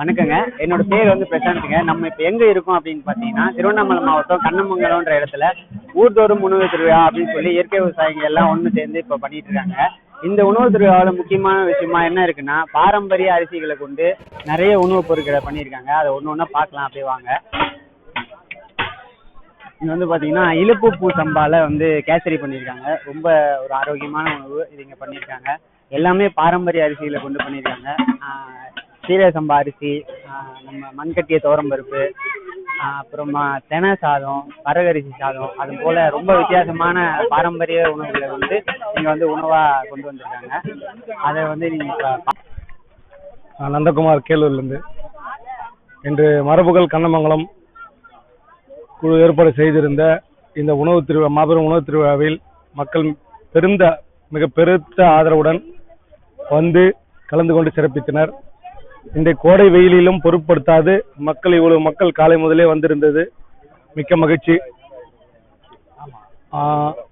வணக்கங்க. என்னோட பேர் வந்து பிரசாந்த்ங்க. நம்ம இப்போ எங்க இருக்கோம் அப்படின்னு பார்த்தீங்கன்னா திருவண்ணாமலை மாவட்டம் கண்ணமங்கலம்ன்ற இடத்துல ஊர்தோறும் உணவு திருவிழா அப்படின்னு சொல்லி இயற்கை விவசாயிகள் எல்லாம் ஒன்று சேர்ந்து இப்போ பண்ணிட்டு இருக்காங்க. இந்த உணவு திருவிழாவில் முக்கியமான விஷயமா என்ன இருக்குன்னா பாரம்பரிய அரிசிகளை கொண்டு நிறைய உணவுப் பொருட்களை பண்ணியிருக்காங்க. அதை ஒன்று ஒன்றா பார்க்கலாம். அப்படியே வாங்க. இங்கே வந்து பார்த்தீங்கன்னா இலுப்பு பூ சம்பால வந்து கேசரி பண்ணியிருக்காங்க. ரொம்ப ஒரு ஆரோக்கியமான உணவு இது இங்கே பண்ணியிருக்காங்க. எல்லாமே பாரம்பரிய அரிசிகளை கொண்டு பண்ணியிருக்காங்க. சீரகசம்பா அரிசி நம்ம மண்கட்டிய துவரம்பருப்பு பருப்பு அப்புறமா தென சாதம் வரகரிசி சாதம் அது போல ரொம்ப வித்தியாசமான பாரம்பரிய உணவுகளை வந்து இங்க வந்து உணவா கொண்டு வந்திருக்காங்க. அதை வந்து நீங்க நந்தகுமார் கேளூர்லேருந்து இன்று மரபுகள் கண்ணமங்கலம் குழு ஏற்பாடு செய்திருந்த இந்த உணவு திருவிழா மாபெரும் உணவு திருவிழாவில் மக்கள் பெருந்த மிக பெருத்த ஆதரவுடன் வந்து கலந்து கொண்டு சிறப்பித்தனர். இந்த கோடை வெயிலிலும் பொருட்படுத்தாது. மக்கள் இவ்வளவு மக்கள் காலை முதலே வந்திருந்தது. மிக்க மகிழ்ச்சி.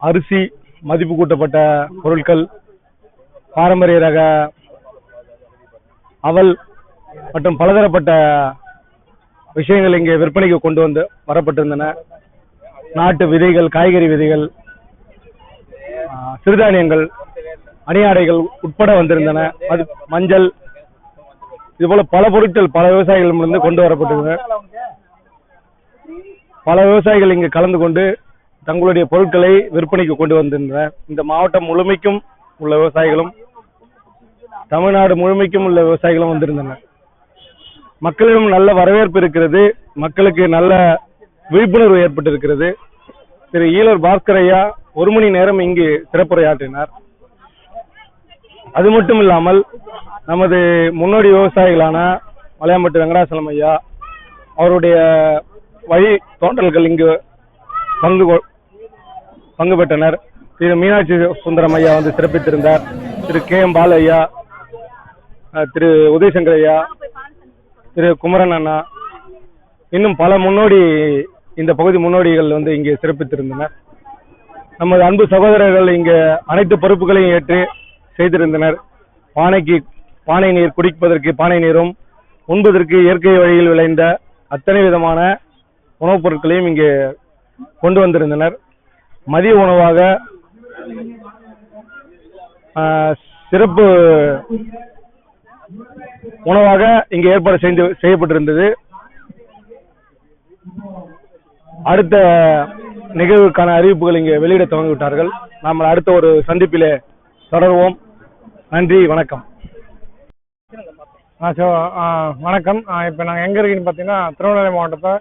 அரிசி மதிப்பு கூட்டப்பட்ட பொருட்கள் பாரம்பரிய ரக அவல் மற்றும் பலதரப்பட்ட விஷயங்கள் இங்கே விற்பனைக்கு கொண்டு வந்து வரப்பட்டிருந்தன. நாட்டு விதைகள் காய்கறி விதைகள் சிறுதானியங்கள் அணியாடைகள் உட்பட வந்திருந்தன. அது மஞ்சள் இதுபோல பல பொருட்கள் பல விவசாயிகளிடமிருந்து கொண்டு வரப்பட்டது. பல விவசாயிகள் இங்கு கலந்து கொண்டு தங்களுடைய பொருட்களை விற்பனைக்கு கொண்டு வந்திருந்தனர். இந்த மாவட்டம் முழுமைக்கும் உள்ள விவசாயிகளும் தமிழ்நாடு முழுமைக்கும் உள்ள விவசாயிகளும் வந்திருந்தனர். மக்களிடம் நல்ல வரவேற்பு இருக்கிறது. மக்களுக்கு நல்ல விழிப்புணர்வு ஏற்பட்டிருக்கிறது. திரு ஈழர் பாஸ்கரையா ஒரு மணி நேரம் இங்கு சிறப்புரையாற்றினார். அது மட்டும் இல்லாமல் நமது முன்னோடி விவசாயிகளான மலையாம்பட்டு வெங்கடாசலம் ஐயா அவருடைய வழி தோன்றல்கள் இங்கு பங்கு கொ- பங்கு பெற்றனர். திரு மீனாட்சி சுந்தரம் ஐயா வந்து சிறப்பித்திருந்தார். திரு கே எம் பால ஐயா திரு உதயசங்கர் ஐயா திரு குமரன் அண்ணா இன்னும் பல முன்னோடி இந்த பகுதி முன்னோடிகள் வந்து இங்கே சிறப்பித்திருந்தனர். நமது அன்பு சகோதரர்கள் இங்கே அனைத்து பொறுப்புகளையும் ஏற்று செய்திருந்தனர். பானைக்கு பானை நீர் குடிப்பதற்கு பானை நீரும் உண்பதற்கு இயற்கை வழியில் விளைந்த அத்தனை விதமான உணவுப் பொருட்களையும் இங்கே கொண்டு வந்திருந்தனர். மதிய உணவாக சிறப்பு உணவாக இங்கு ஏற்பாடு செய்து செய்யப்பட்டிருந்தது. அடுத்த நிகழ்வுக்கான அறிவிப்புகள் இங்கே வெளியிட துவங்கிவிட்டார்கள். நாம் அடுத்த ஒரு சந்திப்பிலே தொடர்வோம். நன்றி வணக்கம். ஆ சோ வணக்கம். இப்போ நாங்கள் எங்கே இருக்குன்னு பார்த்தீங்கன்னா திருவண்ணாமலை மாவட்டத்தை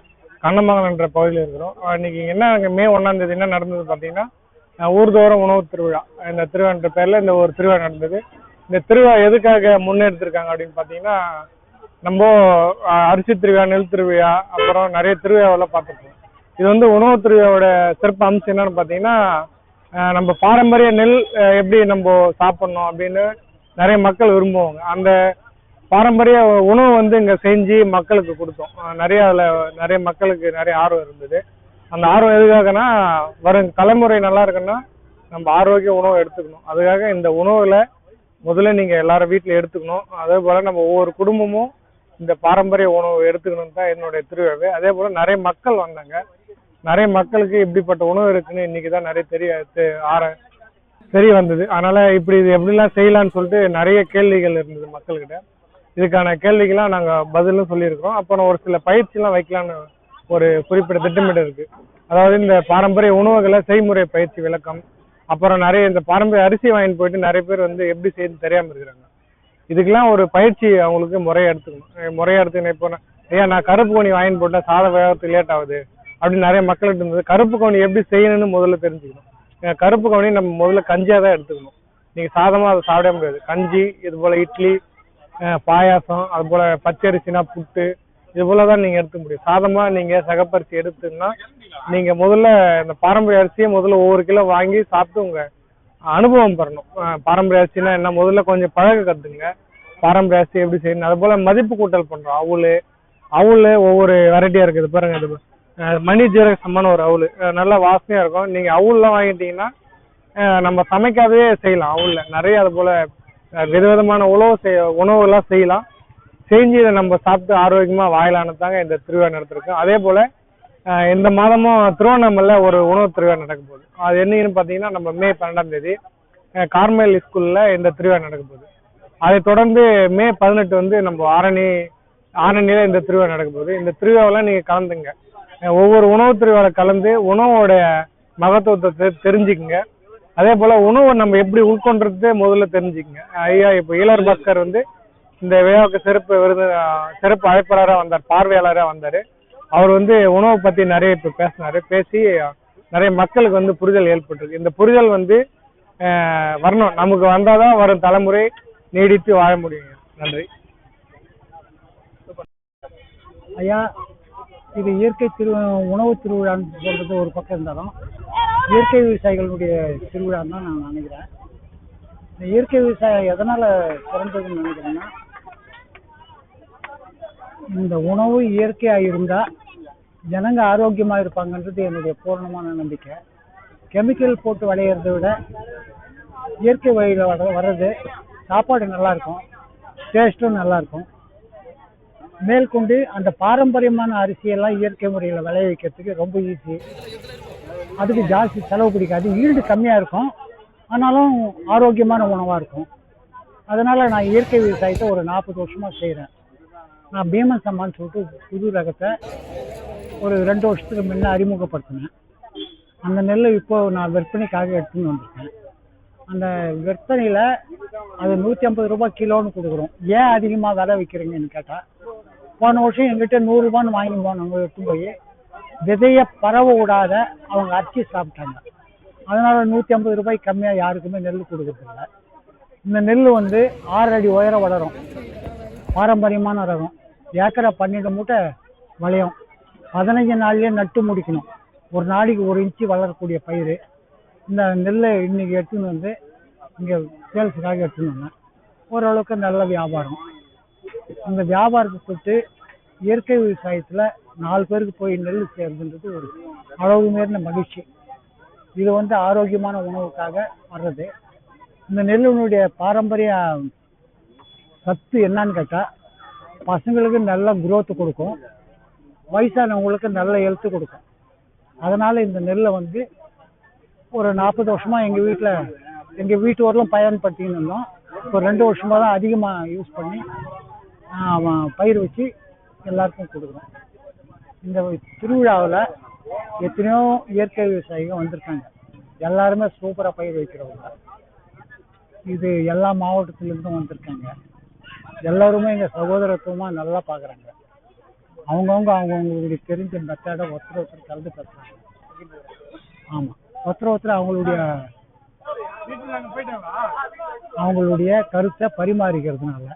கண்ணமங்கலம் என்ற பகுதியில் இருக்கிறோம். இன்னைக்கு என்ன அங்கே மே ஒன்றாம் தேதி என்ன நடந்தது பார்த்தீங்கன்னா ஊர்தோறும் உணவு திருவிழா. இந்த திருவிழான்ற பேரில் இந்த ஒரு திருவிழா நடந்தது. இந்த திருவிழா எதுக்காக முன்னெடுத்திருக்காங்க அப்படின்னு பார்த்தீங்கன்னா நம்ம அரிசி திருவிழா நெல் திருவிழா அப்புறம் நிறைய திருவிழாவெல்லாம் பார்த்துருக்கோம். இது வந்து உணவு திருவிழாவோட சிறப்பு அம்சம் என்னன்னு பார்த்தீங்கன்னா நம்ம பாரம்பரிய நெல் எப்படி நம்ம சாப்பிட்ணும் அப்படின்னு நிறைய மக்கள் விரும்புவாங்க. அந்த பாரம்பரிய உணவு வந்து இங்கே செஞ்சு மக்களுக்கு கொடுத்தோம். நிறைய அதில் நிறைய மக்களுக்கு நிறைய ஆர்வம் இருந்தது. அந்த ஆர்வம் எதுக்காகனா வரும் தலைமுறை நல்லா இருக்குன்னா நம்ம ஆரோக்கிய உணவு எடுத்துக்கணும். அதுக்காக இந்த உணவுல முதல்ல நீங்கள் எல்லாரும் வீட்டில் எடுத்துக்கணும். அதே போல் நம்ம ஒவ்வொரு குடும்பமும் இந்த பாரம்பரிய உணவு எடுத்துக்கணும் தான் என்னுடைய திருவிழாவே அதே போல் நிறைய மக்கள் வந்தாங்க. நிறைய மக்களுக்கு இப்படிப்பட்ட உணவு இருக்குன்னு இன்னைக்கு தான் நிறைய தெரிய ஆற ஆர தெரிய வந்தது. அதனால இப்படி இது எப்படிலாம் செய்யலாம்னு சொல்லிட்டு நிறைய கேள்விகள் இருந்தது மக்கள்கிட்ட. இதுக்கான கேள்விக்கெல்லாம் நாங்கள் பதிலும் சொல்லியிருக்கிறோம். அப்புறம் ஒரு சில பயிற்சிலாம் வைக்கலாம்னு ஒரு குறிப்பிட்ட திட்டமிட்டு இருக்கு. அதாவது இந்த பாரம்பரிய உணவுகளை செய்முறை பயிற்சி விளக்கம் அப்புறம் நிறைய இந்த பாரம்பரிய அரிசி வாங்கிட்டு போயிட்டு நிறைய பேர் வந்து எப்படி செய்யணும் தெரியாமல் இருக்கிறாங்க. இதுக்கெல்லாம் ஒரு பயிற்சி அவங்களுக்கு முறையா எடுத்துக்கணும். முறையா எடுத்துக்கணும் இப்போ நான், ஐயா நான் கருப்பு கோணி வாங்கிட்டு போட்டால் சாதம் வேகத்துக்கு லேட் ஆகுது. அப்படின்னு நிறைய மக்கள்கிட்ட இருந்தது. கருப்பு கவுனி எப்படி செய்யணும்னு முதல்ல தெரிஞ்சுக்கணும். கருப்பு கவுனி நம்ம முதல்ல கஞ்சியாக தான் எடுத்துக்கணும். நீங்கள் சாதமாக அதை சாப்பிட முடியாது. கஞ்சி இது போல் இட்லி பாயாசம் அது போல் பச்சரிசினா புட்டு இது போல தான் நீங்கள் எடுத்துக்க முடியும். சாதமாக நீங்கள் சகப்பரிசி எடுத்துன்னா நீங்கள் முதல்ல இந்த பாரம்பரிய அரிசியை முதல்ல ஒவ்வொரு கிலோ வாங்கி சாப்பிட்டு உங்கள் அனுபவம் பெறணும். பாரம்பரிய அரிசினா என்ன? முதல்ல கொஞ்சம் பழக கற்றுங்க பாரம்பரிய அரிசி எப்படி செய்யணும்? அது போல் மதிப்பு கூட்டல் பண்ணுறோம் அவுள் அவுள் ஒவ்வொரு வெரைட்டியாக இருக்குது. பாருங்க இது மணி ஜீரக சம்மன் ஒரு அவுள். நல்ல வாசனையாக வாசனையா இருக்கும். நீங்க அவுள்லாம் வாங்கிட்டீங்கன்னா நம்ம சமைக்காதே செய்யலாம் அவுள்ல நிறைய அது போல விதவிதமான உணவு செய்ய உணவுலாம் செய்யலாம். செஞ்சு இதை நம்ம சாப்பிட்டு ஆரோக்கியமா வாயிலானது தாங்க இந்த திருவிழா நடத்திருக்கோம் அதே போல இந்த மாதமும் திருவண்ணாமலை ஒரு உணவு திருவிழா நடக்க போகுது. அது என்னன்னு பார்த்தீங்கன்னா நம்ம மே பன்னெண்டாம் தேதி கார்மேல் ஸ்கூல்ல இந்த திருவிழா நடக்க போகுது. அதை தொடர்ந்து மே பதினெட்டு வந்து நம்ம ஆரணி ஆரணியில இந்த திருவிழா நடக்க போகுது. இந்த திருவிழாவெல்லாம் நீங்க கலந்துங்க. ஒவ்வொரு உணவு கலந்து உணவோட மகத்துவத்தை தெரிஞ்சுக்குங்க. அதே போல உணவை நம்ம எப்படி உட்கொண்டது முதல்ல தெரிஞ்சுக்கங்க. ஐயா இப்போ ஈழர் பாஸ்கர் வந்து இந்த விழாவுக்கு சிறப்பு விருது சிறப்பு அழைப்பாளராக வந்தார் பார்வையாளராக வந்தார். அவர் வந்து உணவை பற்றி நிறைய இப்போ பேசினார். பேசி நிறைய மக்களுக்கு வந்து புரிதல் ஏற்பட்டிருக்கு. இந்த புரிதல் வந்து வரணும். நமக்கு வந்தாதான் வரும் தலைமுறை நீடித்து வாழ முடியுங்க. நன்றி. ஐயா இது இயற்கை திரு உணவு திருவிழான்னு சொல்றது ஒரு பக்கம் இருந்தாலும் இயற்கை விவசாயிகளுடைய திருவிழான்னு தான் நான் நினைக்கிறேன். இந்த இயற்கை விவசாயம் எதனால சிறந்ததுன்னு நினைக்கிறேன்னா இந்த உணவு இயற்கையா இருந்தா ஜனங்க ஆரோக்கியமா இருப்பாங்கன்றது என்னுடைய பூர்ணமான நம்பிக்கை. கெமிக்கல் போட்டு விளையிறதை விட இயற்கை வழியில வர வர்றது சாப்பாடு நல்லா இருக்கும் டேஸ்ட்டும் நல்லா இருக்கும். மேற்கொண்டு அந்த பாரம்பரியமான அரிசியெல்லாம் இயற்கை முறையில் விளைவிக்கிறதுக்கு ரொம்ப ஈஸி அதுக்கு ஜாஸ்தி செலவு பிடிக்காது. ஈல்டு கம்மியாக இருக்கும். ஆனாலும் ஆரோக்கியமான உணவாக இருக்கும். அதனால் நான் இயற்கை விவசாயத்தை ஒரு நாற்பது வருஷமாக செய்கிறேன் நான் பீமன் சம்மான்னு சொல்லிட்டு புது ரகத்தை ஒரு ரெண்டு வருஷத்துக்கு முன்னே அறிமுகப்படுத்தினேன். அந்த நெல்லை இப்போ நான் விற்பனைக்காக எடுத்துன்னு வந்திருக்கேன். அந்த விற்பனையில் அது நூற்றி ஐம்பது ரூபாய் கிலோன்னு கொடுக்குறோம். ஏன் அதிகமாக விலை விற்கிறீங்கன்னு கேட்டால் போன வருஷம் எங்கிட்ட நூறுரூபான்னு வாங்கி போனவங்க எடுத்து போய் விதைய பரவ விடாத அவங்க அரிசி சாப்பிட்டாங்க. அதனால நூற்றி ஐம்பது ரூபாய் கம்மியாக யாருக்குமே நெல் கொடுக்குறதில்ல இந்த நெல் வந்து ஆறு அடி உயரம் வளரும். பாரம்பரியமான ரகம். ஏக்கரை பன்னெண்டு மூட்டை விளையும். பதினஞ்சு நாள்லயே நட்டு முடிக்கணும். ஒரு நாளைக்கு ஒரு இன்ச்சு வளரக்கூடிய பயிர் இந்த நெல்லை இன்னைக்கு எடுத்துன்னு வந்து இங்கே சேல்ஸுக்காக எடுத்துன்னு வந்தேன். ஓரளவுக்கு நல்ல வியாபாரம். அந்த வியாபாரத்தை தொட்டு இயற்கை விவசாயத்தில் நாலு பேருக்கு போய் நெல் சேர்ந்துன்றது ஒரு அளவு மீறின மகிழ்ச்சி. இது வந்து ஆரோக்கியமான உணவுக்காக வர்றது. இந்த நெல்லினுடைய பாரம்பரிய சத்து என்னன்னு கேட்டால் பசங்களுக்கு நல்ல குரோத்து கொடுக்கும். வயசானவங்களுக்கு நல்ல எழுத்து கொடுக்கும். அதனால இந்த நெல்லை வந்து ஒரு நாற்பது வருஷமா எங்க வீட்டில் எங்க வீட்டு வரலும் பயன்படுத்தின்னு இருந்தோம். ஒரு ரெண்டு வருஷமா தான் அதிகமாக யூஸ் பண்ணி அவன் பயிர் வச்சு எல்லாருக்கும் கொடுக்குறோம். இந்த திருவிழாவில் எத்தனையோ இயற்கை விவசாயிகள் வந்திருக்காங்க. எல்லாருமே சூப்பராக பயிர் வைக்கிறவங்க. இது எல்லா மாவட்டத்திலிருந்தும் வந்திருக்காங்க. எல்லாருமே எங்கள் சகோதரத்துவமாக நல்லா பார்க்குறாங்க அவங்கவுங்க அவங்கவுங்களுக்கு தெரிஞ்ச மெத்தடை ஒருத்தர் ஒருத்தர் கலந்து பேசுகிறாங்க ஆமாம் ஒருத்தர் ஒருத்தர் அவங்களுடைய அவங்களுடைய கருத்தை பரிமாறிக்கிறதுனால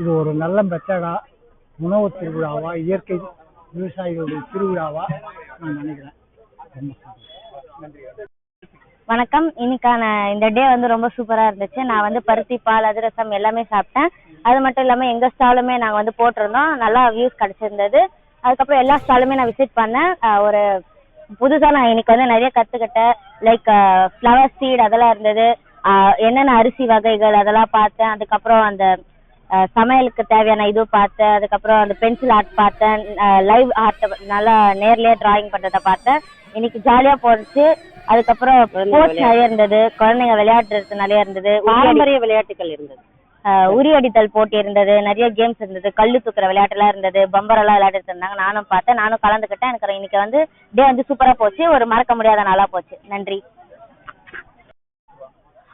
இது ஒரு நல்ல மெத்தடா உணவு திருவிழாவா இயற்கை விவசாயிகளுடைய திருவிழாவா நான் நினைக்கிறேன். வணக்கம். இன்னைக்கான இந்த டே வந்து ரொம்ப சூப்பரா இருந்துச்சு. நான் வந்து பருத்தி பால் அதிரசம் எல்லாமே சாப்பிட்டேன். அது மட்டும் இல்லாம எங்க ஸ்டாலுமே நாங்க வந்து போட்டிருந்தோம். நல்லா வியூஸ் கிடைச்சிருந்தது. அதுக்கப்புறம் எல்லா ஸ்டாலுமே நான் விசிட் பண்ணேன். ஒரு புதுசா நான் இன்னைக்கு வந்து நிறைய கத்துக்கிட்டேன். லைக் ஃப்ளவர் சீட் அதெல்லாம் இருந்தது. ஆஹ் என்னென்ன அரிசி வகைகள் அதெல்லாம் பார்த்தேன். அதுக்கப்புறம் அந்த ஆஹ் சமையலுக்கு தேவையான இது பார்த்தேன். அதுக்கப்புறம் அந்த பென்சில் ஆர்ட் பார்த்தேன். லைவ் ஆர்ட் நல்லா நேர்லயே டிராயிங் பண்றத பார்த்தேன். இன்னைக்கு ஜாலியா போச்சு அதுக்கப்புறம் ஸ்போர்ட்ஸ் நிறைய இருந்தது. குழந்தைங்க விளையாடுறது நிறைய இருந்தது. பாரம்பரிய விளையாட்டுகள் இருந்தது. உரி அடித்தல் போட்டி இருந்தது நிறைய கேம்ஸ் இருந்தது கல்லு தூக்குற விளையாட்டுலாம் இருந்தது பம்பர் எல்லாம் விளையாடிட்டு இருந்தாங்க நானும் பார்த்தேன் நானும் கலந்துக்கிட்டேன். எனக்கு இன்னைக்கு வந்து டே வந்து சூப்பரா போச்சு. ஒரு மறக்க முடியாத நாளா போச்சு. நன்றி.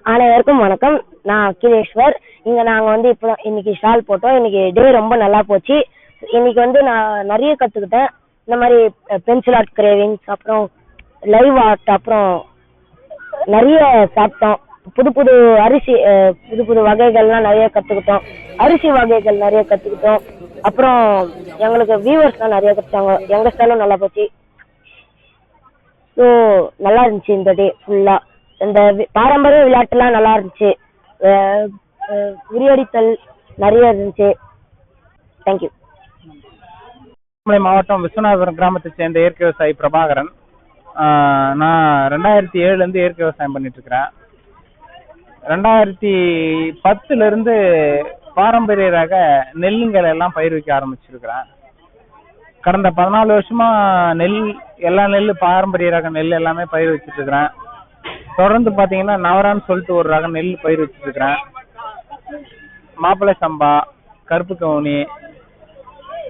அனைவருக்கும் வணக்கம். நான் அகிலேஸ்வர் இங்க நாங்க வந்து இப்போ இன்னைக்கு ஷால் போட்டோம். இன்னைக்கு டே ரொம்ப நல்லா போச்சு. இன்னைக்கு வந்து நான் நிறைய கத்துக்கிட்டேன். இந்த மாதிரி பென்சில் ஆர்ட் கிரேவிங்ஸ் அப்புறம் லைவ் ஆர்ட் அப்புறம் நிறைய சாப்பிட்டோம். புது புது அரிசி புது புது வகைகள்லாம் நிறைய கற்றுக்கிட்டோம் அரிசி வகைகள் நிறைய கற்றுக்கிட்டோம் அப்புறம் எங்களுக்கு வியூவர்ஸ்லாம் நிறைய கிடைச்சாங்க எங்கள் ஸ்டாலும் நல்லா போச்சு. ஸோ நல்லா இருந்துச்சு இந்த டே ஃபுல்லாக இந்த வி- பாரம்பரிய விளையாட்டுலாம் நல்லா இருந்துச்சு. உரியடித்தல் நிறைய இருந்துச்சு. தேங்க்யூ திருவண்ணாமலை மாவட்டம் விஸ்வநாதபுரம் கிராமத்தை சேர்ந்த இயற்கை விவசாயி பிரபாகரன். நான் ரெண்டாயிரத்தி ஏழுல இருந்து இயற்கை விவசாயம் பண்ணிட்டு இருக்கிறேன். ரெண்டாயிரத்தி பத்துல இருந்து பாரம்பரிய ரக நெல்லுங்களை எல்லாம் பயிர் வைக்க ஆரம்பிச்சிருக்கிறேன். கடந்த பதினாலு வருஷமா நெல் எல்லா நெல் பாரம்பரிய ரக நெல் எல்லாமே பயிர் வச்சிட்டு இருக்கிறேன் தொடர்ந்து பாத்தீங்கன்னா நவரான்னு சொல்லிட்டு ஒரு ரக நெல் பயிர் வச்சுட்டு இருக்கிறேன் மாப்பிள்ளை சம்பா கருப்பு கவுனி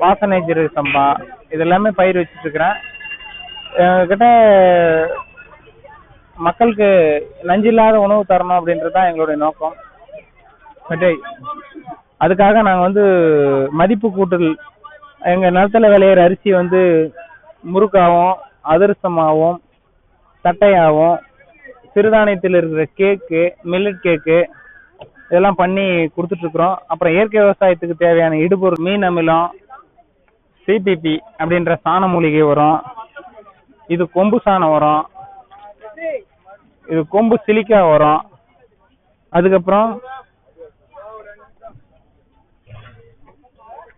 வாசனை ஜீரக சம்பா இதெல்லாமே பயிர் வச்சுட்டு இருக்கிறேன் கிட்ட மக்களுக்கு நஞ்சில்லாத உணவு தரணும் அப்படின்றது தான் எங்களுடைய நோக்கம். பட் அதுக்காக நாங்கள் வந்து மதிப்பு கூட்டல் எங்கள் நிலத்துல விளையிற அரிசி வந்து முறுக்காகவும் அதிரசமாகவும் தட்டையாகவும் சிறுதானியத்தில் இருக்கிற கேக்கு மில்லட் கேக்கு இதெல்லாம் பண்ணி கொடுத்துட்ருக்குறோம். அப்புறம் இயற்கை விவசாயத்துக்கு தேவையான இடுபொருள் மீன் அமிலம் சிபிபி அப்படின்ற சாண மூலிகை உரம் இது கொம்பு சாணம் உரம் இது கொம்பு சிலிக்கா உரம் அதுக்கப்புறம்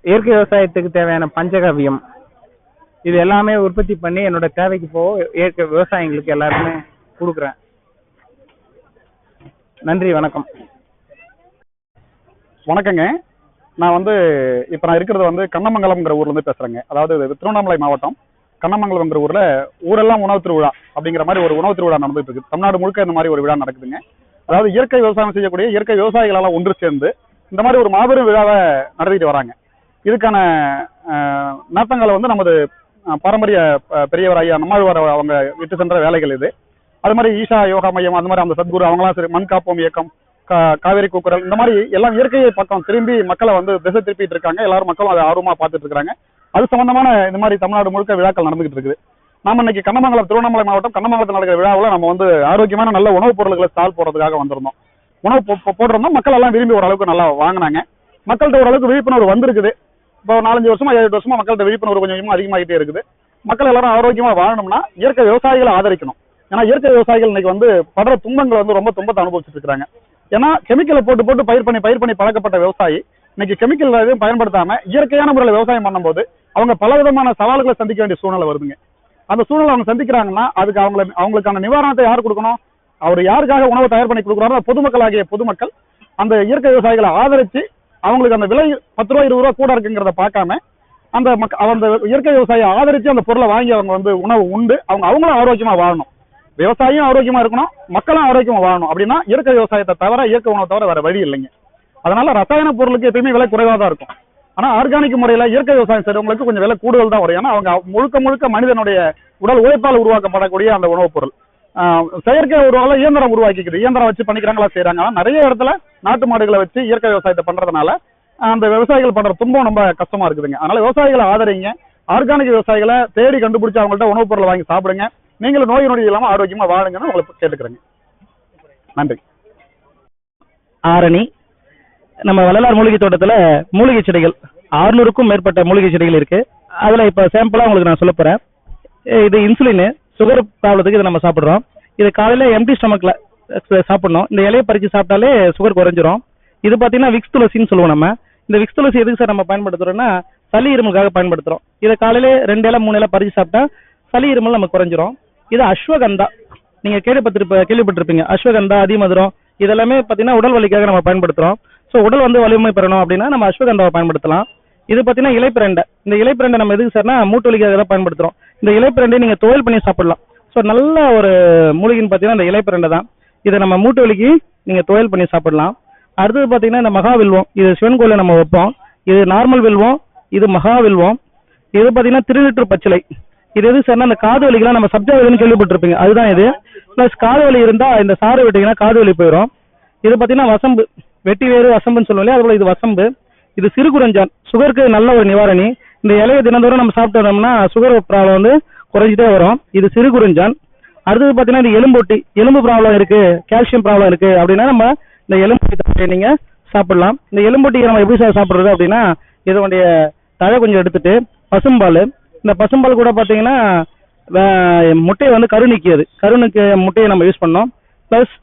இயற்கை விவசாயத்துக்கு தேவையான பஞ்சகவியம். இது எல்லாமே உற்பத்தி பண்ணி என்னோட தேவைக்கு போக இயற்கை விவசாயிங்களுக்கு எல்லாருமே கொடுக்குறேன். நன்றி வணக்கம். வணக்கங்க. நான் வந்து இப்போ நான் இருக்கிறது வந்து கண்ணமங்கலம்ங்கிற ஊர்ல இருந்து பேசுறேங்க. அதாவது இது திருவண்ணாமலை மாவட்டம். கண்ணமங்கலம்ங்கிற ஊர்ல ஊரெல்லாம் உணவு திருவிழா அப்படிங்கிற மாதிரி ஒரு உணவு திருவிழா நடந்துட்டு இருக்கு. தமிழ்நாடு முழுக்க இந்த மாதிரி ஒரு விழா நடக்குதுங்க. அதாவது இயற்கை விவசாயம் செய்யக்கூடிய இயற்கை விவசாயிகளெல்லாம் ஒன்று சேர்ந்து இந்த மாதிரி ஒரு மாபெரும் விழாவை நடத்திட்டு வராங்க. இதுக்கான நாட்டங்களை வந்து நமது பாரம்பரிய அஹ், பெரியவர் ஐயா நம்மாழ்வார் அவங்க விட்டு சென்ற வேலைகள் இது. அது மாதிரி ஈஷா யோகா மையம் அந்த மாதிரி அந்த சத்குரு அவங்களாம் சரி மண் காப்போம் இயக்கம் கா- காவேரி கூக்குரல் இந்த மாதிரி எல்லாம் இயற்கையை பக்கம் திரும்பி மக்களை வந்து திசை திருப்பிட்டு இருக்காங்க. எல்லாரும் மக்களும் அதை ஆர்வமா பார்த்துட்டு இருக்காங்க. அது சம்பந்தமான இந்த மாதிரி தமிழ்நாடு முழுக்க விழாக்கள் நடந்துகிட்டு இருக்குது. நாம இன்னைக்கு கண்ணமங்கலம் திருவண்ணாமலை மாவட்டம் கண்ணமங்கலத்தில் நடக்கிற விழாவில் நம்ம வந்து ஆரோக்கியமான நல்ல உணவுப் பொருட்களை ஸ்டால் போடுறதுக்காக வந்திருந்தோம். உணவு போட்டிருந்தோம். மக்கள் எல்லாம் விரும்பி ஓரளவுக்கு நல்லா வாங்கினாங்க. மக்கள்கிட்ட ஓரளவுக்கு விழிப்புணர்வு வந்திருக்குது. இப்போ ஒரு நாலஞ்சு வருஷமா ஏழு எட்டு வருஷமா மக்கள்கிட்ட விழிப்புணர்வு கொஞ்சம் கொஞ்சமாக அதிகமாகிட்டே இருக்குது. மக்கள் எல்லாரும் ஆரோக்கியமாக வாழணும்னா இயற்கை விவசாயிகளை ஆதரிக்கணும். ஏன்னா இயற்கை விவசாயிகள் இன்னைக்கு வந்து படுற துன்பங்களை வந்து ரொம்ப துன்பத்தை அனுபவிச்சுட்டு இருக்காங்க. ஏன்னா கெமிக்கலை போட்டு போட்டு பயிர் பண்ணி பயிர் பண்ணி பழக்கப்பட்ட விவசாயி இன்னைக்கு கெமிக்கல் எதுவும் பயன்படுத்தாம இயற்கையான முறையில் விவசாயம் பண்ணும்போது அவங்க பல விதமான சவால்களை சந்திக்க வேண்டிய சூழ்நிலை வருதுங்க. அந்த சூழ்நிலை அவங்க சந்திக்கிறாங்கன்னா அதுக்கு அவங்கள அவங்களுக்கான நிவாரணத்தை யார் கொடுக்கணும்? அவர் யாருக்காக உணவு தயார் பண்ணி கொடுக்குறாரோ பொதுமக்களாகிய பொதுமக்கள் அந்த இயற்கை விவசாயிகளை ஆதரிச்சு அவங்களுக்கு அந்த விலை பத்து ரூபா இருபது ரூபா கூட இருக்குங்கிறத பார்க்காம அந்த மக்க அந்த இயற்கை விவசாயியை ஆதரிச்சு அந்த பொருளை வாங்கி அவங்க வந்து உணவு உண்டு. அவங்க அவங்களும் ஆரோக்கியமா வாழணும். விவசாயியும் ஆரோக்கியமா இருக்கணும் மக்களும் ஆரோக்கியமா வாழணும். அப்படின்னா இயற்கை விவசாயத்தை தவிர இயற்கை உணவை தவிர வேற வழி இல்லைங்க. அதனால ரசாயன பொருளுக்கு எப்பயுமே விலை குறைவாக தான் இருக்கும். ஆனா ஆர்கானிக் முறையில இயற்கை விவசாயம் செய்யறவங்களுக்கு கொஞ்சம் விலை கூடுதல் தான் வரும். ஏன்னா அவங்க முழுக்க முழுக்க மனிதனுடைய உடல் உழைப்பால் உருவாக்கப்படக்கூடிய அந்த உணவுப் பொருள். செயற்கை உருவாக இயந்திரம் உருவாக்கிக்குது. இயந்திரம் வச்சு பண்ணிக்கிறாங்களா செய்யறாங்க நிறைய இடத்துல நாட்டு மாடுகளை வச்சு இயற்கை விவசாயத்தை பண்றதுனால அந்த விவசாயிகள் பண்ற துன்பம் ரொம்ப கஷ்டமா இருக்குதுங்க. அதனால விவசாயிகளை ஆதரிங்க. ஆர்கானிக் விவசாயிகளை தேடி கண்டுபிடிச்சு அவங்கள்ட்ட உணவுப் பொருளை வாங்கி சாப்பிடுங்க. நீங்களும் நோய் நொடி இல்லாம ஆரோக்கியமா வாழுங்கன்னு உங்களை கேட்டுக்கிறேங்க. நன்றி. ஆரணி நம்ம வள்ளலார் மூலிகை தோட்டத்துல மூலிகை செடிகள் ஆறுநூறுக்கும் மேற்பட்ட மூலிகை செடிகள் இருக்கு. அதுல இப்ப சாம்பிளா உங்களுக்கு நான் சொல்ல போறேன். இது இன்சுலின் சுகர் ப்ராப்ளத்துக்கு இதை நம்ம சாப்பிடுறோம். இது காலையில எம்டி ஸ்டமக்ல சாப்பிடணும். இந்த இலையை பறிச்சு சாப்பிட்டாலே சுகர் குறைஞ்சிரும். இது பாத்தீங்கன்னா விக்ஸ் துளசின்னு சொல்லுவோம் நம்ம. இந்த விக்ஸ் துளசி எதுக்கு சார் நம்ம பயன்படுத்துறோம்னா சளி இருமலுக்காக பயன்படுத்துறோம். இதை காலையில ரெண்டு இலை மூணு இலை பறிச்சு சாப்பிட்டா சளி இருமல் நமக்கு குறைஞ்சிரும். இது அஸ்வகந்தா. நீங்க கேள்விப்பட்டிருப்ப கேள்விப்பட்டிருப்பீங்க. அஸ்வகந்தா அதிமதுரம் இதெல்லாமே பாத்தீங்கன்னா உடல் வலிக்காக நம்ம பயன்படுத்துறோம். ஸோ உடல் வந்து வலிமை பெறணும் அப்படின்னா நம்ம அஸ்வகந்தாவை பயன்படுத்தலாம். இது பார்த்தீங்கன்னா இலைப்பிரண்டை. இந்த இலைப்பிரண்டை நம்ம எதுக்கு சார்னா மூட்டு வலிக்காக தான் பயன்படுத்துறோம். இந்த இலைப்பிரண்டை நீங்கள் துவையல் பண்ணி சாப்பிடலாம். ஸோ நல்ல ஒரு மூலிகைன்னு பார்த்தீங்கன்னா இந்த இலைப்பிரண்டை தான். இதை நம்ம மூட்டு வலிக்கு நீங்கள் துவையல் பண்ணி சாப்பிடலாம். அடுத்தது பார்த்தீங்கன்னா இந்த மகா வில்வம். இது சிவன் கோயில நம்ம வைப்போம். இது நார்மல் வில்வம் இது மகா வில்வம். இது பார்த்தீங்கன்னா திருநீற்று பச்சிலை. இது எது சார்னா அந்த காது வலிக்கெல்லாம் நம்ம சப்ஜா வலின்னு கேள்விப்பட்டிருப்பீங்க. அதுதான் இது. ப்ளஸ் காது வலி இருந்தால் இந்த சாறு விட்டீங்கன்னா காது வலி போயிடும் இது பார்த்தீங்கன்னா வசம்பு. வெட்டி வேறு வசம்புன்னு சொல்லுவோம் இல்லையா அதுபோல இது வசம்பு. இது சிறுகுறஞ்சான் சுகருக்கு நல்ல ஒரு நிவாரணி. இந்த இலையை தினந்தோறும் நம்ம சாப்பிட்டு வந்தோம்னா சுகர் ப்ராப்ளம் வந்து குறைஞ்சிட்டே வரும். இது சிறுகுறிஞ்சான் அடுத்தது பார்த்தீங்கன்னா இந்த எலும்பொட்டி. எலும்பு ப்ராப்ளம் இருக்கு கால்சியம் ப்ராப்ளம் இருக்கு அப்படின்னா நம்ம இந்த எலும்பொட்டி நீங்க சாப்பிடலாம். இந்த எலும்பொட்டியை நம்ம எப்படி சார் சாப்பிடுறது அப்படின்னா இதனுடைய தழை கொஞ்சம் எடுத்துட்டு பசும்பால். இந்த பசும்பால் கூட பார்த்தீங்கன்னா முட்டையை வந்து கரு நிற்கிது கரு முட்டையை நம்ம யூஸ் பண்ணோம். ப்ளஸ்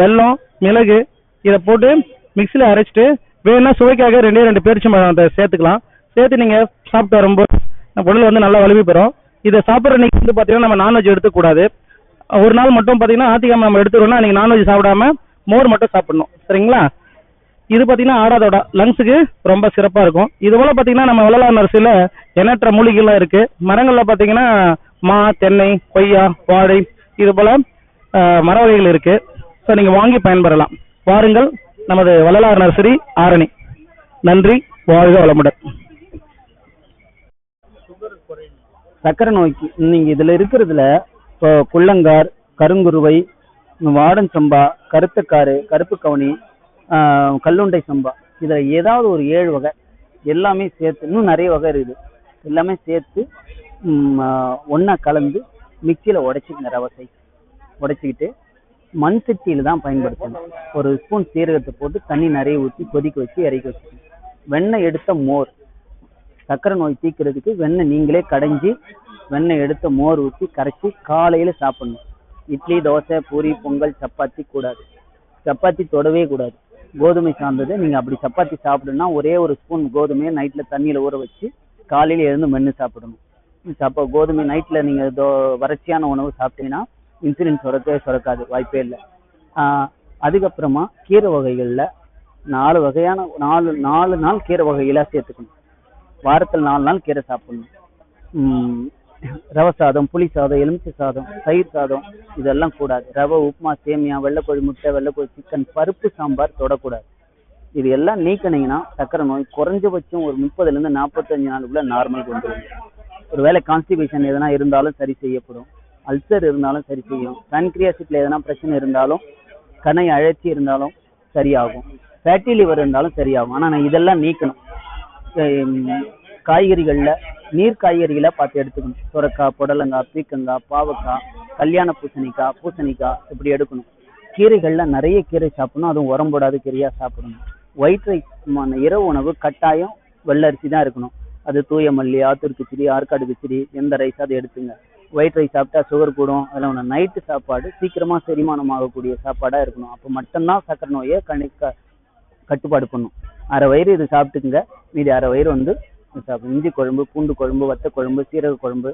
வெல்லம் மிளகு இதை போட்டு மிக்ஸியில் அரைச்சிட்டு வேணும்னா சுவைக்காக ரெண்டே ரெண்டு பேரிச்சம்பழத்தை சேர்த்துக்கலாம். சேர்த்து நீங்கள் சாப்பிட்டு வரும்போது உடல் வந்து நல்லா வலிமை பெறும். இதை சாப்பிட்ற அன்னைக்கு வந்து பார்த்தீங்கன்னா நம்ம நான்வெஜ் எடுத்துக்கூடாது ஒரு நாள் மட்டும் பார்த்தீங்கன்னா ஆத்திகாம நம்ம எடுத்துக்கிறோம்னா நீங்கள் நான்வெஜ் சாப்பிடாம மோர் மட்டும் சாப்பிடணும். சரிங்களா? இது பார்த்தீங்கன்னா ஆடாதோட லங்ஸுக்கு ரொம்ப சிறப்பாக இருக்கும். இது போல் பார்த்தீங்கன்னா நம்ம வள்ளலார் நர்சரியில் எண்ணற்ற மூலிகைலாம் இருக்குது மரங்களில் பார்த்தீங்கன்னா மா தென்னை கொய்யா வாழை இது போல் மர வகைகள் இருக்குது ஸோ நீங்கள் வாங்கி பயன்பெறலாம். வாருங்கள். நமது வள்ளலார் நர்சரி ஆரணி. நன்றி. வாழ்க வளமுடன். சக்கரை நோய்க்கு நீங்க இதுல இருக்கிறதுல இப்போ குள்ளங்கார் கருங்குருவை வாடன் சம்பா கருத்தக்காரு கருப்பு கவுனி கல்லுண்டை சம்பா இதுல ஏதாவது ஒரு ஏழு வகை. எல்லாமே சேர்த்து இன்னும் நிறைய வகை இருக்குது. எல்லாமே சேர்த்து ம், ஆஹ் கலந்து மிக்சியில உடைச்சிக்கங்க ரவசை உடைச்சிக்கிட்டு மண் சட்டியில தான் பயன்படுத்தணும். ஒரு ஸ்பூன் சீரகத்தை போட்டு தண்ணி நிறைய ஊற்றி கொதிக்க வச்சு இறக்கி வச்சுக்கணும். வெண்ணெய் எடுத்த மோர். சக்கரை நோய் தீர்க்கிறதுக்கு வெண்ணெய் நீங்களே கடைஞ்சி வெண்ணெய் எடுத்த மோர் ஊற்றி கரைச்சி காலையில சாப்பிடணும். இட்லி தோசை பூரி பொங்கல் சப்பாத்தி கூடாது. சப்பாத்தி தொடவே கூடாது. கோதுமை சார்ந்தது நீங்க அப்படி சப்பாத்தி சாப்பிடணும்னா ஒரே ஒரு ஸ்பூன் கோதுமையை நைட்ல தண்ணியில ஊற வச்சு காலையில எழுந்து மென்று சாப்பிடணும். அப்போ கோதுமை நைட்ல நீங்க தோ வறட்சியான உணவு சாப்பிட்டீங்கன்னா இன்சுலின் சுரக்கவே சுரக்காது வாய்ப்பே இல்லை. ஆஹ் அதுக்கப்புறமா கீரை வகைகள்ல நாலு வகையான நாலு நாலு நாள் கீரை வகைகளா சேர்த்துக்கணும். வாரத்தில் நாலு நாள் கீரை சாப்பிடணும். உம் ரவை சாதம் புளி சாதம் எலுமிச்சை சாதம் தயிர் சாதம் இதெல்லாம் கூடாது. ரவை உப்புமா சேமியா வெள்ளைக்கோழி முட்டை வெள்ளைக்கோழி சிக்கன் பருப்பு சாம்பார் தொடக்கூடாது. இது எல்லாம் நீக்கினீங்கன்னா சக்கரை நோய் குறைஞ்சபட்சம் ஒரு முப்பதுல இருந்து நாற்பத்தஞ்சு நாளுக்குள்ள நார்மலுக்கு வரும் ஒருவேளை கான்ஸ்டிபேஷன் எதனா இருந்தாலும் சரி செய்யப்படும். அல்சர் இருந்தாலும் சரி செய்யும். Pancreasல எதனா பிரச்சனை இருந்தாலும் கணை அழற்சி இருந்தாலும் சரியாகும். ஃபேட்டி லிவர் இருந்தாலும் சரியாகும். ஆனா நான் இதெல்லாம் நீக்கணும். காய்கறிகளில் காய்கறிகள்ல நீர் காய்கறிகளை பார்த்து எடுத்துக்கணும். சுரக்காய் புடலங்காய் பீக்கங்காய் பாவக்காய் கல்யாண பூசணிக்காய் பூசணிக்காய் இப்படி எடுக்கணும். கீரைகள்ல நிறைய கீரை சாப்பிடணும். அதுவும் உரம் போடாத கீரையா சாப்பிடணும். ஒயிட் ரைஸ் இரவு உணவு கட்டாயம் வெள்ளை அரிசி தான் இருக்கணும். அது தூய மல்லி ஆத்தூர் கிச்சடி ஆற்காடு கிச்சடி எந்த ரைஸ் அதை எடுத்துங்க. ஒயிட் ரைஸ் சாப்பிட்டா சுகர் கூடும். அதில் ஒன்று நைட்டு சாப்பாடு சீக்கிரமா செரிமானம் ஆகக்கூடிய சாப்பாடாக இருக்கணும். அப்போ மட்டும்தான் சக்கரை நோயை கணிக்க கட்டுப்பாடு பண்ணும். அரை வயிறு இது சாப்பிட்டுக்குங்க. மீதி அரை வயிறு வந்து சாப்பிடும். இஞ்சி குழம்பு பூண்டு குழம்பு வத்த குழம்பு சீரக குழம்பு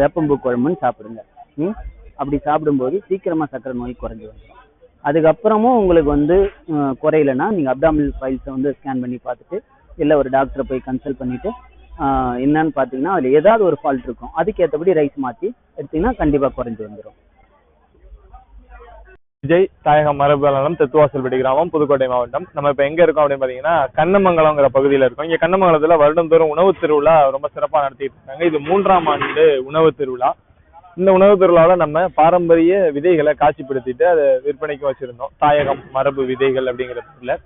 வேப்பம்பூ குழம்புன்னு சாப்பிடுங்க. ம்? அப்படி சாப்பிடும்போது சீக்கிரமா சக்கரை நோய் குறைஞ்சு வந்துடும் அதுக்கப்புறமும் உங்களுக்கு வந்து குறையிலன்னா குறையலன்னா நீங்க அப்டாமினல் ஃபைல்ஸை வந்து ஸ்கேன் பண்ணி பார்த்துட்டு இல்லை ஒரு டாக்டரை போய் கன்சல்ட் பண்ணிட்டு என்னன்னு பார்த்தீங்கன்னா அதில் ஏதாவது ஒரு ஃபால்ட் இருக்கும். அதுக்கு ஏத்தபடி ரைஸ் மாற்றி எடுத்தீங்கன்னா கண்டிப்பாக குறைஞ்சு வந்துடும் விஜய் தாயகம் மரபுலம் தெத்துவாசல்பட்டி கிராமம் புதுக்கோட்டை மாவட்டம். நம்ம இப்ப எங்க இருக்கோம் அப்படின்னு பாத்தீங்கன்னா கண்ணமங்கலம்ங்கிற பகுதியில இருக்கோம். இங்க கண்ணமங்கலத்துல வருடந்தோறும் உணவு திருவிழா ரொம்ப சிறப்பா நடத்திட்டு இருக்காங்க. இது மூன்றாம் ஆண்டு உணவு திருவிழா. இந்த உணவு திருவிழாவில் நம்ம பாரம்பரிய விதைகளை காட்சிப்படுத்திட்டு அதை விற்பனைக்கு வச்சிருந்தோம். தாயகம் மரபு விதைகள் அப்படிங்கிறதுல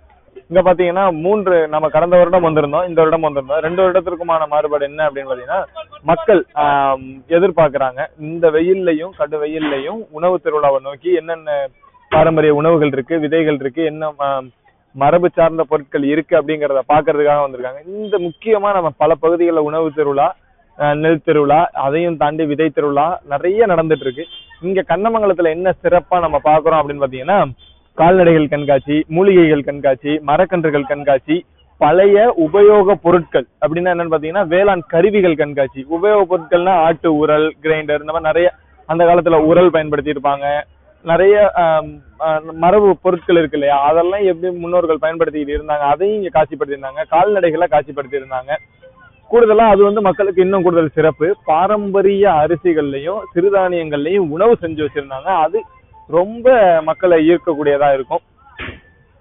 இங்க பாத்தீங்கன்னா மூன்று நம்ம கடந்த வருடம் வந்திருந்தோம் இந்த வருடம் வந்திருந்தோம். ரெண்டு வருடத்திற்குமான மாறுபாடு என்ன அப்படின்னு பாத்தீங்கன்னா மக்கள் ஆஹ் எதிர்பார்க்கறாங்க. இந்த வெயில்லையும் கடு வெயில்லையும் உணவு திருவிழாவை நோக்கி என்னென்ன பாரம்பரிய உணவுகள் இருக்கு விதைகள் இருக்கு என்ன மரபு சார்ந்த பொருட்கள் இருக்கு அப்படிங்கறத பாக்குறதுக்காக வந்திருக்காங்க. இந்த முக்கியமா நம்ம பல பகுதிகளில் உணவு திருவிழா அஹ், நெல் திருவிழா அதையும் தாண்டி விதை திருவிழா நிறைய நடந்துட்டு இருக்கு. இங்க கண்ணமங்கலத்துல என்ன சிறப்பா நம்ம பாக்குறோம் அப்படின்னு பாத்தீங்கன்னா கால்நடைகள் கண்காட்சி மூலிகைகள் கண்காட்சி மரக்கன்றுகள் கண்காட்சி பழைய உபயோக பொருட்கள் அப்படின்னா என்னன்னு பாத்தீங்கன்னா வேளாண் கருவிகள் கண்காட்சி. உபயோக பொருட்கள்னா ஆட்டு உரல் கிரைண்டர் இந்த மாதிரி நிறைய அந்த காலத்துல உரல் பயன்படுத்தி இருப்பாங்க நிறைய மரபு பொருட்கள் இருக்கு இல்லையா? அதெல்லாம் எப்படி முன்னோர்கள் பயன்படுத்திக்கிட்டு இருந்தாங்க அதையும் இங்க காட்சிப்படுத்தியிருந்தாங்க. கால்நடைகளை காட்சிப்படுத்தி இருந்தாங்க கூடுதலா அது வந்து மக்களுக்கு இன்னும் கூடுதல் சிறப்பு. பாரம்பரிய அரிசிகள்லயும் சிறுதானியங்கள்லையும் உணவு செஞ்சு வச்சிருந்தாங்க. அது ரொம்ப மக்களை ஈர்க்கக்கூடியதா இருக்கும்.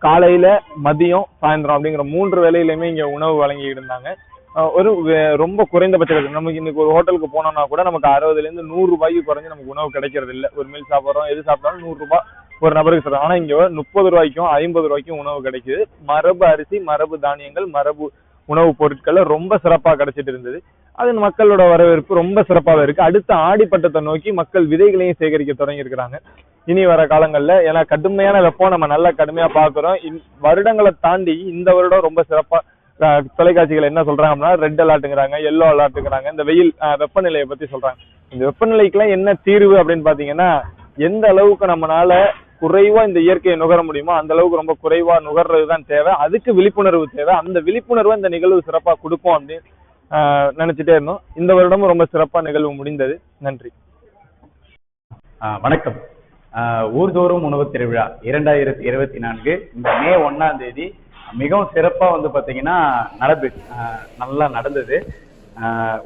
காலையில மதியம் சாயந்தரம் அப்படிங்கிற மூன்று வேலையிலுமே இங்க உணவு வழங்கிட்டு இருந்தாங்க. ஒரு ரொம்ப குறைந்தபட்ச நமக்கு இன்னைக்கு ஒரு ஹோட்டலுக்கு போனோம்னா கூட நமக்கு அறுபதுல இருந்து நூறு ரூபாய்க்கு குறைஞ்சு நமக்கு உணவு கிடைக்கிறது இல்ல. ஒரு மீல் சாப்பிடுறோம் எது சாப்பிட்டாலும் நூறு ரூபாய் ஒரு நபருக்கு சொல்றோம் ஆனா இங்க முப்பது ரூபாய்க்கும் ஐம்பது ரூபாய்க்கும் உணவு கிடைக்குது. மரபு அரிசி மரபு தானியங்கள் மரபு உணவுப் பொருட்கள் ரொம்ப சிறப்பா கிடைச்சிட்டு இருந்தது. அது மக்களோட வரவேற்பு ரொம்ப சிறப்பாக இருக்கு. அடுத்த ஆடிப்பட்டத்தை நோக்கி மக்கள் விதைகளையும் சேகரிக்க தொடங்கி இருக்கிறாங்க இனி வர காலங்களில் ஏன்னா கடுமையான வெப்பம் நம்ம நல்லா கடுமையா பாக்குறோம் இந்- வருடங்களை தாண்டி இந்த வருடம் ரொம்ப சிறப்பா தொலைக்காட்சிகள் என்ன சொல்றாங்க அப்படின்னா ரெட் அலர்ட்டுங்கிறாங்க எல்லோ அலர்ட்டுங்கிறாங்க இந்த வெயில் வெப்பநிலையை பத்தி சொல்றாங்க. இந்த வெப்பநிலைக்கெல்லாம் என்ன தீர்வு அப்படின்னு பாத்தீங்கன்னா எந்த அளவுக்கு நம்மளால குறைவா இந்த இயற்கையை நுகர முடியுமோ அந்த அளவுக்கு ரொம்ப குறைவா நுகர்றது தான் தேவை. அதுக்கு விழிப்புணர்வு தேவை. அந்த விழிப்புணர்வை இந்த நிகழ்வு சிறப்பா கொடுக்கும் அப்படின்னு நினைச்சிட்டே இருந்தோம். இந்த வருடமும் ரொம்ப சிறப்பா நிகழ்வு முடிந்தது. நன்றி. வணக்கம். ஊர்தோறும் உணவு திருவிழா இரண்டாயிரத்தி இருபத்தி நான்கு இந்த மே ஒன்னாம் தேதி மிகவும் சிறப்பா வந்து பாத்தீங்கன்னா நடந்து நல்லா நடந்தது.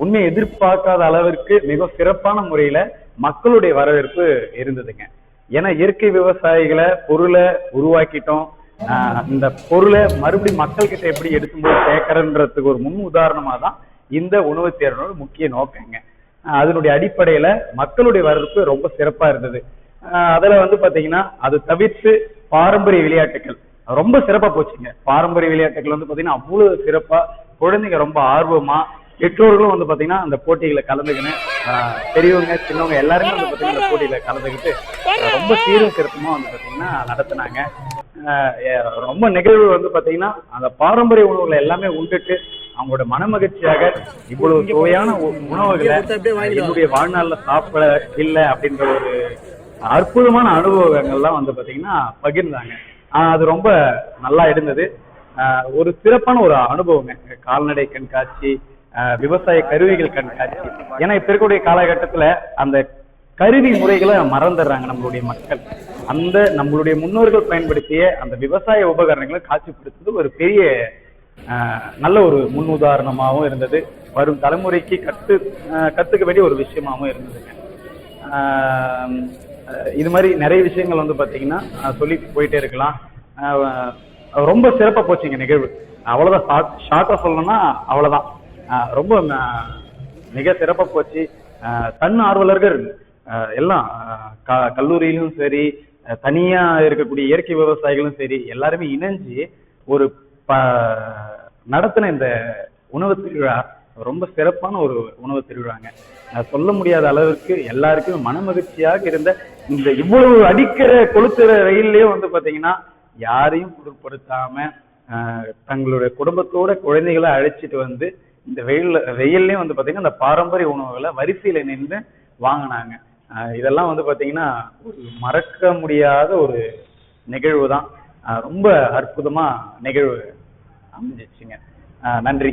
உண்மை உண்மையை எதிர்பார்க்காத அளவிற்கு மிக சிறப்பான முறையில மக்களுடைய வரவேற்பு இருந்ததுங்க. ஏன்னா இயற்கை விவசாயிகளை பொருளை உருவாக்கிட்டோம். இந்த பொருளை மறுபடியும் மக்கள்கிட்ட எப்படி எடுத்து போய் சேர்க்கறன்றதுக்கு ஒரு முன் உதாரணமா தான் இந்த உணவு தேர்வோட முக்கிய நோக்கங்க. அதனுடைய அடிப்படையில மக்களுடைய வரவேற்பு ரொம்ப சிறப்பா இருந்தது. அதுல வந்து பாத்தீங்கன்னா அது தவிர்த்து பாரம்பரிய விளையாட்டுகள் ரொம்ப சிறப்பா போச்சுங்க. பாரம்பரிய விளையாட்டுகள் வந்து பாத்தீங்கன்னா அவ்வளவு சிறப்பா குழந்தைங்க ரொம்ப ஆர்வமா பெற்றோர்களும் வந்து பாத்தீங்கன்னா அந்த போட்டிகளை கலந்துக்கின்னு பெரியவங்க சின்னவங்க எல்லாருமே வந்து பாத்தீங்கன்னா அந்த போட்டியில கலந்துக்கிட்டு ரொம்ப சீரும் சிறப்புமா வந்து பாத்தீங்கன்னா நடத்தினாங்க. ரொம்ப நிகழ்வு வந்து பாத்தீங்கன்னா அந்த பாரம்பரிய உணவுகளை எல்லாமே உண்டுட்டு அவங்களோட மனமகிழ்ச்சியாக இவ்வளவு சுவையான உணவுகளை என்னுடைய வாழ்நாள்ல சாப்பிட இல்லை அப்படின்ற ஒரு அற்புதமான அனுபவங்கள்லாம் வந்து பாத்தீங்கன்னா பகிர்ந்தாங்க. அது ரொம்ப நல்லா இருந்தது. ஒரு சிறப்பான ஒரு அனுபவங்க. கால்நடை கண்காட்சி விவசாய கருவிகள் கண்காட்சி. ஏன்னா இப்ப இருக்கக்கூடிய காலகட்டத்துல அந்த கருவி முறைகளை மறந்துடுறாங்க நம்மளுடைய மக்கள். அந்த நம்மளுடைய முன்னோர்கள் பயன்படுத்திய அந்த விவசாய உபகரணங்களை காட்சிப்படுத்துவது ஒரு பெரிய நல்ல ஒரு முன் உதாரணமாகவும் இருந்தது. வரும் தலைமுறைக்கு கத்து கற்றுக்க கத்துக்க வேண்டிய ஒரு விஷயமாகவும் இருந்ததுங்க. இது மாதிரி நிறைய விஷயங்கள் வந்து பார்த்தீங்கன்னா சொல்லி போயிட்டே இருக்கலாம். ரொம்ப சிறப்பாக போச்சுங்க நிகழ்வு. அவ்வளோதான் ஷார்ட்டாக சொல்லணும்னா அவ்வளோதான் ரொம்ப மிக சிறப்பாக போச்சு. தன் ஆர்வலர்கள் எல்லாம் க- கல்லூரியிலும் சரி தனியா இருக்கக்கூடிய இயற்கை விவசாயிகளும் சரி எல்லாருமே இணைஞ்சு ஒரு ப நடத்தின இந்த உணவு திருவிழா ரொம்ப சிறப்பான ஒரு உணவு திருவிழாங்க. சொல்ல முடியாத அளவிற்கு எல்லாருக்கும் மனமகிழ்ச்சியாக இருந்த இந்த இவ்வளவு அடிக்கிற கொளுத்துற ரயில்லயே வந்து பாத்தீங்கன்னா யாரையும் பொருட்படுத்தாம தங்களுடைய குடும்பத்தோட குழந்தைகளை அழைச்சிட்டு வந்து இந்த வெயில் வெயில்லையும் வந்து பாத்தீங்கன்னா இந்த பாரம்பரிய உணவுகளை வரிசையில நின்று வாங்கினாங்க. இதெல்லாம் வந்து பாத்தீங்கன்னா ஒரு மறக்க முடியாத ஒரு நிகழ்வு தான் ரொம்ப அற்புதமா நிகழ்வு அமைஞ்சிச்சுங்க. நன்றி.